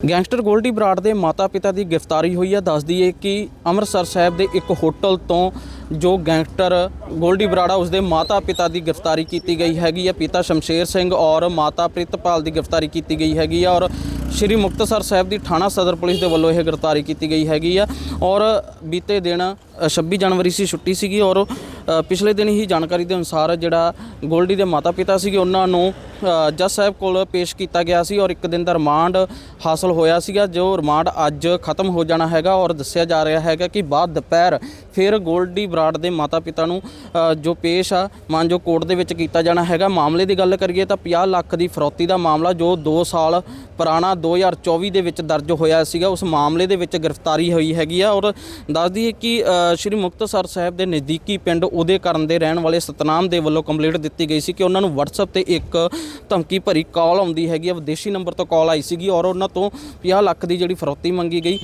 Gangster Goldy Brar ਦੇ ਮਾਤਾ-ਪਿਤਾ ਦੀ ਗ੍ਰਿਫਤਾਰੀ ਹੋਈ ਹੈ। ਦੱਸ ਦਈਏ ਕਿ ਅੰਮ੍ਰਿਤਸਰ ਸਾਹਿਬ ਦੇ ਇੱਕ ਹੋਟਲ ਤੋਂ ਜੋ ਗੈਂਗਸਟਰ ਗੋਲਡੀ ਬਰਾੜਾ ਉਸਦੇ ਮਾਤਾ-ਪਿਤਾ ਦੀ ਗ੍ਰਿਫਤਾਰੀ ਕੀਤੀ ਗਈ ਹੈਗੀ ਹੈ। ਪਿਤਾ ਸ਼ਮਸ਼ੇਰ ਸਿੰਘ ਔਰ ਮਾਤਾ ਪ੍ਰਿਤਪਾਲ ਦੀ ਗ੍ਰਿਫਤਾਰੀ ਕੀਤੀ ਗਈ ਹੈਗੀ ਹੈ ਔਰ ਸ਼੍ਰੀ ਮੁਕਤਸਰ ਸਾਹਿਬ ਦੀ ਥਾਣਾ ਸਦਰ ਪੁਲਿਸ ਦੇ ਵੱਲੋਂ ਇਹ ਗ੍ਰਿਫਤਾਰੀ ਕੀਤੀ ਗਈ ਹੈਗੀ ਆ ਔਰ ਬੀਤੇ ਦਿਨ ਅ, 26 ਜਨਵਰੀ ਸੀ ਛੁੱਟੀ ਸੀਗੀ ਔਰ ਪਿਛਲੇ ਦਿਨ ਹੀ ਜਾਣਕਾਰੀ ਦੇ ਅਨੁਸਾਰ ਜਿਹੜਾ ਗੋਲਡੀ ਦੇ ਮਾਤਾ-ਪਿਤਾ ਸੀਗੇ ਉਹਨਾਂ ਨੂੰ ਜੱਜ ਸਾਹਿਬ ਕੋਲ ਪੇਸ਼ ਕੀਤਾ ਗਿਆ ਸੀ ਔਰ ਇੱਕ ਦਿਨ ਦਾ ਰਿਮਾਂਡ ਹਾਸਲ ਹੋਇਆ ਸੀਗਾ, ਜੋ ਰਿਮਾਂਡ ਅੱਜ ਖਤਮ ਹੋ ਜਾਣਾ ਹੈਗਾ ਔਰ ਦੱਸਿਆ ਜਾ ਰਿਹਾ ਹੈਗਾ ਕਿ ਬਾਅਦ ਦੁਪਹਿਰ ਫਿਰ ਗੋਲਡੀ ਬਰਾੜ ਦੇ ਮਾਤਾ-ਪਿਤਾ ਨੂੰ ਜੋ ਪੇਸ਼ ਆ ਮਾਨਜੋ ਕੋਰਟ ਦੇ ਵਿੱਚ ਕੀਤਾ ਜਾਣਾ ਹੈਗਾ। ਮਾਮਲੇ ਦੀ ਗੱਲ ਕਰੀਏ ਤਾਂ 50 ਲੱਖ ਦੀ ਫਰੌਤੀ ਦਾ ਮਾਮਲਾ ਜੋ 2 ਸਾਲ ਪੁਰਾਣਾ 2024 ਦੇ ਵਿੱਚ ਦਰਜ ਹੋਇਆ ਸੀਗਾ, ਉਸ ਮਾਮਲੇ ਦੇ ਵਿੱਚ ਗ੍ਰਿਫਤਾਰੀ ਹੋਈ ਹੈਗੀ ਆ ਔਰ ਦੱਸ ਦਈਏ ਕਿ ਸ਼੍ਰੀ ਮੁਕਤਸਰ ਸਾਹਿਬ ਦੇ ਨਜ਼ਦੀਕੀ ਪਿੰਡ ਉਹਦੇ ਕਰਨ ਦੇ ਰਹਿਣ ਵਾਲੇ ਸਤਨਾਮ ਦੇ ਵੱਲੋਂ ਕੰਪਲੇਂਟ ਦਿੱਤੀ ਗਈ ਸੀ ਕਿ ਉਹਨਾਂ ਨੂੰ WhatsApp ਤੇ ਇੱਕ ਧਮਕੀ ਭਰੀ ਕਾਲ ਆਉਂਦੀ ਹੈਗੀ ਆ। ਵਿਦੇਸ਼ੀ ਨੰਬਰ ਤੋਂ ਕਾਲ ਆਈ ਸੀਗੀ ਔਰ ਉਹਨਾਂ ਤੋਂ 50 ਲੱਖ ਦੀ ਜਿਹੜੀ ਫਰੋਤੀ ਮੰਗੀ ਗਈ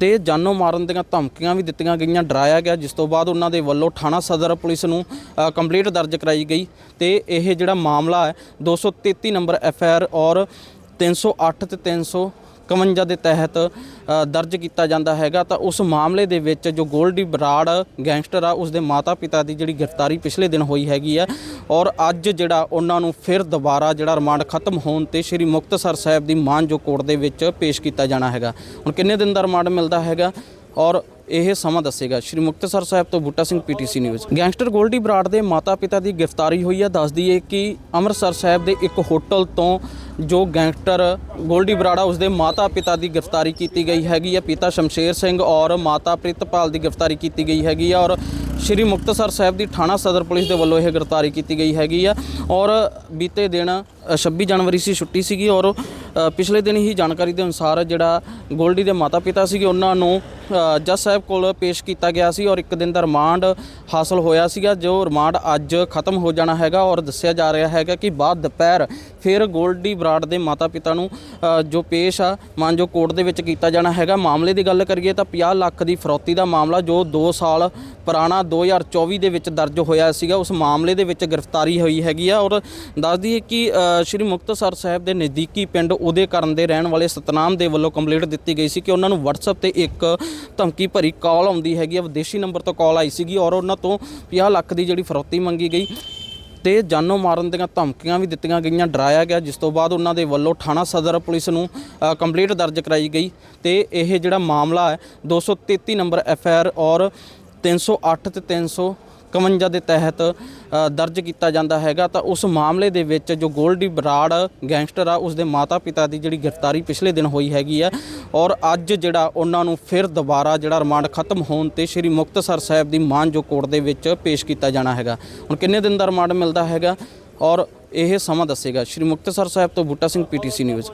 ਤੇ ਜਾਨੋਂ ਮਾਰਨ ਦੀਆਂ ਧਮਕੀਆਂ ਵੀ ਦਿੱਤੀਆਂ ਗਈਆਂ ਡਰਾਇਆ ਗਿਆ ਜਿਸ ਤੋਂ ਬਾਅਦ ਉਹਨਾਂ ਦੇ ਵੱਲੋਂ ਥਾਣਾ ਸਦਰ ਪੁਲਿਸ ਨੂੰ ਅ, ਕੰਪਲੇਂਟ ਦਰਜ ਕਰਾਈ ਗਈ ਤੇ ਇਹ ਜਿਹੜਾ ਮਾਮਲਾ ਹੈ 233 ਨੰਬਰ ਐਫ ਆਰ ਔਰ 308 ਤੇ 351 ਦੇ ਤਹਿਤ ਦਰਜ ਕੀਤਾ ਜਾਂਦਾ ਹੈਗਾ। ਤਾਂ ਉਸ ਮਾਮਲੇ ਦੇ ਵਿੱਚ ਜੋ ਗੋਲਡੀ ਬਰਾੜ ਗੈਂਗਸਟਰ ਆ, ਉਸ ਦੇ ਮਾਤਾ-ਪਿਤਾ ਦੀ ਜਿਹੜੀ ਗ੍ਰਿਫਤਾਰੀ ਪਿਛਲੇ ਦਿਨ ਹੋਈ ਹੈਗੀ ਆ। ਔਰ ਅੱਜ ਜਿਹੜਾ ਉਹਨਾਂ ਨੂੰ ਫਿਰ ਦੁਬਾਰਾ ਜਿਹੜਾ ਰਿਮਾਂਡ ਖਤਮ ਹੋਣ ਤੇ ਸ਼੍ਰੀ ਮੁਕਤਸਰ ਸਾਹਿਬ ਦੀ ਮਾਨਜੋ ਕੋਰਟ ਦੇ ਵਿੱਚ ਪੇਸ਼ ਕੀਤਾ ਜਾਣਾ ਹੈਗਾ। ਹੁਣ ਕਿੰਨੇ ਦਿਨ ਦਾ ਰਿਮਾਂਡ ਮਿਲਦਾ ਹੈਗਾ? ਔਰ ਇਹ ਸਮਾਂ ਦੱਸੇਗਾ। ਸ਼੍ਰੀ ਮੁਕਤਸਰ ਸਾਹਿਬ ਤੋਂ Buta Singh PTC news. Gangster Goldy Brar ਦੇ ਮਾਤਾ-ਪਿਤਾ ਦੀ ਗ੍ਰਿਫਤਾਰੀ ਹੋਈ ਹੈ ਦੱਸਦੀ ਦਈਏ ਕਿ ਅੰਮ੍ਰਿਤਸਰ ਸਾਹਿਬ ਦੇ ਇੱਕ ਹੋਟਲ ਤੋਂ ਜੋ ਗੈਂਗਸਟਰ ਗੋਲਡੀ ਬਰਾੜਾ ਉਸਦੇ ਮਾਤਾ-ਪਿਤਾ ਦੀ ਗ੍ਰਿਫਤਾਰੀ ਕੀਤੀ ਗਈ ਹੈਗੀ ਹੈ ਪਿਤਾ ਸ਼ਮਸ਼ੇਰ ਸਿੰਘ ਔਰ ਮਾਤਾ ਪ੍ਰਿਤਪਾਲ ਦੀ ਗ੍ਰਿਫਤਾਰੀ ਕੀਤੀ ਗਈ ਹੈਗੀ ਆ ਔਰ ਸ਼੍ਰੀ ਮੁਕਤਸਰ ਸਾਹਿਬ ਦੀ ਥਾਣਾ ਸਦਰ ਪੁਲਿਸ ਦੇ ਵੱਲੋਂ ਇਹ ਗ੍ਰਿਫਤਾਰੀ ਕੀਤੀ ਗਈ ਹੈਗੀ ਆ ਔਰ ਬੀਤੇ ਦਿਨ ਅ, 26 ਜਨਵਰੀ ਸੀ ਛੁੱਟੀ ਸੀਗੀ ਔਰ ਪਿਛਲੇ ਦਿਨ ਹੀ ਜਾਣਕਾਰੀ ਦੇ ਅਨੁਸਾਰ ਜਿਹੜਾ ਗੋਲਡੀ ਦੇ ਮਾਤਾ-ਪਿਤਾ ਸੀਗੇ, ਉਹਨਾਂ ਨੂੰ ਜੱਜ ਸਾਹਿਬ ਕੋਲ ਪੇਸ਼ ਕੀਤਾ ਗਿਆ ਸੀ ਔਰ ਇੱਕ ਦਿਨ ਦਾ ਰਿਮਾਂਡ ਹਾਸਲ ਹੋਇਆ ਸੀਗਾ, ਜੋ ਰਿਮਾਂਡ ਅੱਜ ਖਤਮ ਹੋ ਜਾਣਾ ਹੈਗਾ ਔਰ ਦੱਸਿਆ ਜਾ ਰਿਹਾ ਹੈਗਾ ਕਿ ਬਾਅਦ ਦੁਪਹਿਰ ਫਿਰ ਗੋਲਡੀ ਬਰਾੜ ਦੇ ਮਾਤਾ-ਪਿਤਾ ਨੂੰ ਜੋ ਪੇਸ਼ ਆ, ਮਾਨਜੋ ਕੋਰਟ ਦੇ ਵਿੱਚ ਕੀਤਾ ਜਾਣਾ ਹੈਗਾ। ਮਾਮਲੇ ਦੀ ਗੱਲ ਕਰੀਏ ਤਾਂ 50 ਲੱਖ ਦੀ ਫਰੋਤੀ ਦਾ ਮਾਮਲਾ, ਜੋ 2 ਸਾਲ ਪੁਰਾਣਾ 2024 ਦੇ ਵਿੱਚ ਦਰਜ ਹੋਇਆ ਸੀਗਾ, ਉਸ ਮਾਮਲੇ ਦੇ ਵਿੱਚ ਗ੍ਰਿਫਤਾਰੀ ਹੋਈ ਹੈਗੀ ਆ ਔਰ ਦੱਸ ਦਈਏ ਕਿ ਸ਼੍ਰੀ ਮੁਕਤਸਰ ਸਾਹਿਬ ਦੇ ਨਜ਼ਦੀਕੀ ਪਿੰਡ ਉਹਦੇ ਕਰਨ ਦੇ ਰਹਿਣ ਵਾਲੇ ਸਤਨਾਮ ਦੇ ਵੱਲੋਂ ਕੰਪਲੇਂਟ ਦਿੱਤੀ ਗਈ ਸੀ ਕਿ ਉਹਨਾਂ ਨੂੰ WhatsApp ਤੇ ਇੱਕ ਧਮਕੀ ਭਰੀ ਕਾਲ ਆਉਂਦੀ ਹੈਗੀ ਆ ਵਿਦੇਸ਼ੀ ਨੰਬਰ ਤੋਂ ਕਾਲ ਆਈ ਸੀਗੀ ਔਰ ਉਹਨਾਂ ਤੋਂ 50 ਲੱਖ ਦੀ ਜਿਹੜੀ ਫਰੋਤੀ ਮੰਗੀ ਗਈ ਤੇ ਜਾਨੋਂ ਮਾਰਨ ਦੀਆਂ ਧਮਕੀਆਂ ਵੀ ਦਿੱਤੀਆਂ ਗਈਆਂ ਡਰਾਇਆ ਗਿਆ ਜਿਸ ਤੋਂ ਬਾਅਦ ਉਹਨਾਂ ਦੇ ਵੱਲੋਂ ਥਾਣਾ ਸਦਰ ਪੁਲਿਸ ਨੂੰ ਅ, ਕੰਪਲੇਂਟ ਦਰਜ ਕਰਾਈ ਗਈ ਤੇ ਇਹ ਜਿਹੜਾ ਮਾਮਲਾ ਹੈ 233 ਨੰਬਰ ਐਫ ਆਰ ਔਰ 308 ਤੇ 351 ਦੇ ਤਹਿਤ ਦਰਜ ਕੀਤਾ ਜਾਂਦਾ ਹੈਗਾ। ਤਾਂ ਉਸ ਮਾਮਲੇ ਦੇ ਵਿੱਚ ਜੋ ਗੋਲਡੀ ਬਰਾੜ ਗੈਂਗਸਟਰ ਆ ਉਸ ਦੇ ਮਾਤਾ-ਪਿਤਾ ਦੀ ਜਿਹੜੀ ਗ੍ਰਿਫਤਾਰੀ ਪਿਛਲੇ ਦਿਨ ਹੋਈ ਹੈਗੀ ਆ ਔਰ ਅੱਜ ਜਿਹੜਾ ਉਹਨਾਂ ਨੂੰ ਫਿਰ ਦੁਬਾਰਾ ਜਿਹੜਾ ਰਿਮਾਂਡ ਖਤਮ ਹੋਣ ਤੇ ਸ਼੍ਰੀ ਮੁਕਤਸਰ ਸਾਹਿਬ ਦੀ ਮਾਨਜੋ ਕੋਰਟ ਦੇ ਵਿੱਚ ਪੇਸ਼ ਕੀਤਾ ਜਾਣਾ ਹੈਗਾ। ਹੁਣ ਕਿੰਨੇ ਦਿਨ ਦਾ ਰਿਮਾਂਡ ਮਿਲਦਾ ਹੈਗਾ? ਔਰ ਇਹ ਸਮਾਂ ਦੱਸੇਗਾ। ਸ਼੍ਰੀ ਮੁਕਤਸਰ ਸਾਹਿਬ ਤੋਂ ਬੂਟਾ ਸਿੰਘ ਪੀਟੀਸੀ ਨਿਊਜ਼।